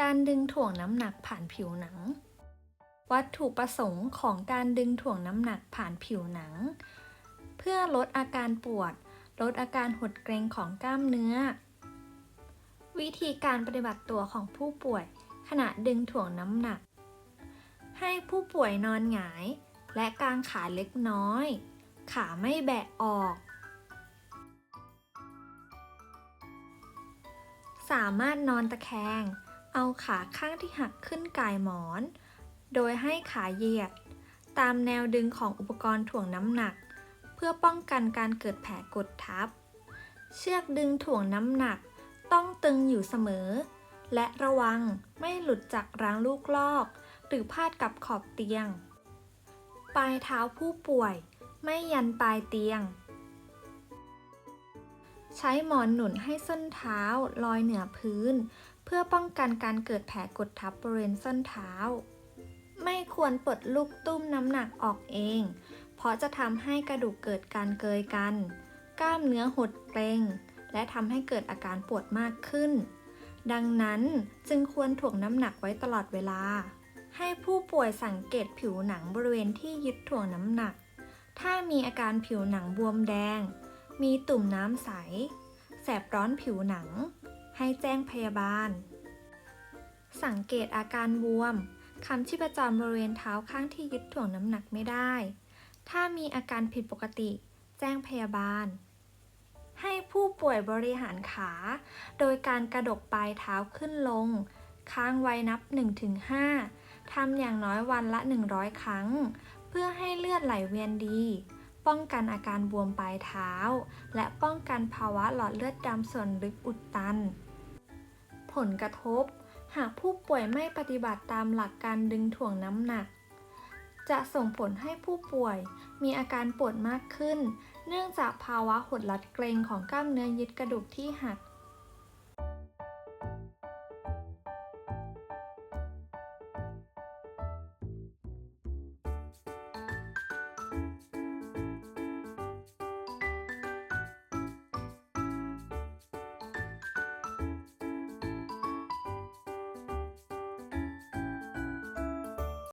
การดึงถ่วงน้ำหนักผ่านผิวหนัง วัตถุประสงค์ของการดึงถ่วงน้ำหนักผ่านผิวหนัง เพื่อลดอาการปวด ลดอาการหดเกร็งของกล้ามเนื้อ วิธีการปฏิบัติตัวของผู้ป่วย ขณะดึงถ่วงน้ำหนัก ให้ผู้ป่วยนอนหงาย และกางขาเล็กน้อย ขาไม่แบะออก สามารถนอนตะแคง เอาขาข้างที่หักขึ้นกายหมอน โดยให้ขาเหยียด ตามแนวดึงของอุปกรณ์ถ่วงน้ำหนัก เพื่อป้องกันการเกิดแผลกดทับ เชือกดึงถ่วงน้ำหนักต้องตึงอยู่เสมอ และระวังไม่หลุดจากรางลูกลอก หรือพาดกับขอบเตียง ปลายเท้าผู้ป่วย ไม่ยันปลายเตียง ใช้หมอนหนุนให้ส้นเท้าลอยเหนือพื้น เพื่อป้องกันการเกิดแผลกดทับบริเวณส้นเท้า ไม่ควรปลดลูกตุ้มน้ำหนักออกเอง เพราะจะทำให้กระดูกเกิดการเกยกัน กล้ามเนื้อหดเกร็งและทำให้เกิดอาการปวดมากขึ้น ดังนั้นจึงควรถ่วงน้ำหนักไว้ตลอดเวลา ให้ผู้ป่วยสังเกตผิวหนังบริเวณที่ยึดถ่วงน้ำหนัก ถ้ามีอาการผิวหนังบวมแดง มีตุ่มน้ำใส แสบร้อนผิวหนัง ให้แจ้งพยาบาล สังเกตอาการบวมคำชีพจรบริเวณเท้าข้างที่ยึดถ่วงน้ำหนักไม่ได้ ถ้ามีอาการผิดปกติ แจ้งพยาบาล ให้ผู้ป่วยบริหารขา โดยการกระดกปลายเท้าขึ้นลง ค้างไว้นับ 1-5ทำอย่างน้อยวันละ 100 ครั้ง เพื่อให้เลือดไหลเวียนดี ป้องกันอาการบวมปลายเท้า และป้องกันภาวะหลอดเลือดดำส่วนลึกอุดตัน ผลกระทบ หากผู้ป่วยไม่ปฏิบัติตามหลักการดึงถ่วงน้ำหนัก จะส่งผลให้ผู้ป่วยมีอาการปวดมากขึ้น เนื่องจากภาวะหดลัดเกรงของกล้ามเนื้อยึดกระดูกที่หัก